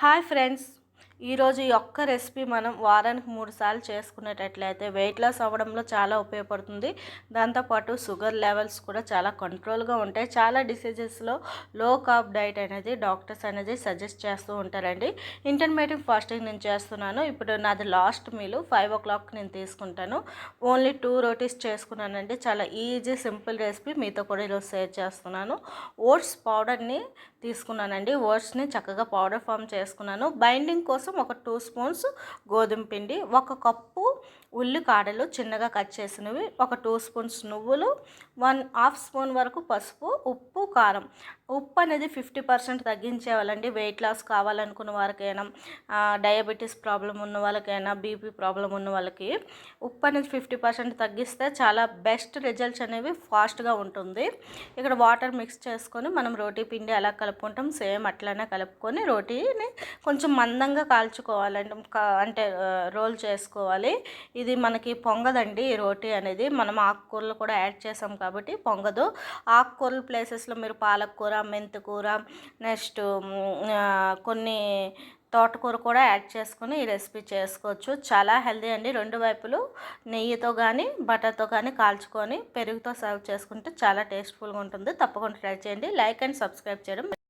Hi friends. ఈరోజు ఈ ఒక్క రెసిపీ మనం వారానికి మూడు సార్లు చేసుకునేటట్లయితే వెయిట్ లాస్ అవ్వడంలో చాలా ఉపయోగపడుతుంది. దాంతోపాటు షుగర్ లెవెల్స్ కూడా చాలా కంట్రోల్గా ఉంటాయి. చాలా డిసీజెస్లో లో కార్బ్ డైట్ అనేది డాక్టర్స్ అనేది సజెస్ట్ చేస్తూ ఉంటారండి. ఇంటర్మీడియట్ ఫాస్టింగ్ నేను చేస్తున్నాను. ఇప్పుడు నాది లాస్ట్ మీలు ఫైవ్ ఓ క్లాక్ నేను తీసుకుంటాను. ఓన్లీ టూ రోటీస్ చేసుకున్నానండి. చాలా ఈజీ సింపుల్ రెసిపీ మీతో కూడా ఈరోజు షేర్ చేస్తున్నాను. ఓట్స్ పౌడర్ని తీసుకున్నానండి. ఓట్స్ని చక్కగా పౌడర్ ఫామ్ చేసుకున్నాను. బైండింగ్ కోసం ఒక టూ స్పూన్స్ గోధుమ పిండి ఒక కప్పు ఉల్లికాడలు చిన్నగా కట్ చేసినవి ఒక టూ స్పూన్స్ నువ్వులు వన్ హాఫ్ స్పూన్ వరకు పసుపు ఉప్పు కారం. ఉప్పు అనేది ఫిఫ్టీ పర్సెంట్ తగ్గించేవాళ్ళండి వెయిట్ లాస్ కావాలనుకున్న వారికైనా డయాబెటీస్ ప్రాబ్లం ఉన్న వాళ్ళకైనా బీపీ ప్రాబ్లం ఉన్న వాళ్ళకి ఉప్పు అనేది ఫిఫ్టీ పర్సెంట్ తగ్గిస్తే చాలా బెస్ట్ రిజల్ట్స్ అనేవి ఫాస్ట్గా ఉంటుంది. ఇక్కడ వాటర్ మిక్స్ చేసుకొని మనం రోటీ పిండి ఎలా కలుపుకుంటాం. సేమ్ అట్లానే కలుపుకొని రోటీని కొంచెం మందంగా కాల్చుకోవాలండి. అంటే రోల్ చేసుకోవాలి. ఇది మనకి పొంగదండి ఈ రోటీ అనేది. మనం ఆకుకూరలు కూడా యాడ్ చేసాం కాబట్టి పొంగదు. ఆకుకూరల ప్లేసెస్లో మీరు పాలకూర మెంతికూర నెక్స్ట్ కొన్ని తోటకూర కూడా యాడ్ చేసుకొని ఈ రెసిపీ చేసుకోవచ్చు. చాలా హెల్దీ అండి. రెండు వైపులు నెయ్యితో కానీ బటర్తో కానీ కాల్చుకొని పెరుగుతో సర్వ్ చేసుకుంటే చాలా టేస్ట్ఫుల్గా ఉంటుంది. తప్పకుండా ట్రై చేయండి. లైక్ అండ్ సబ్స్క్రైబ్ చేయడం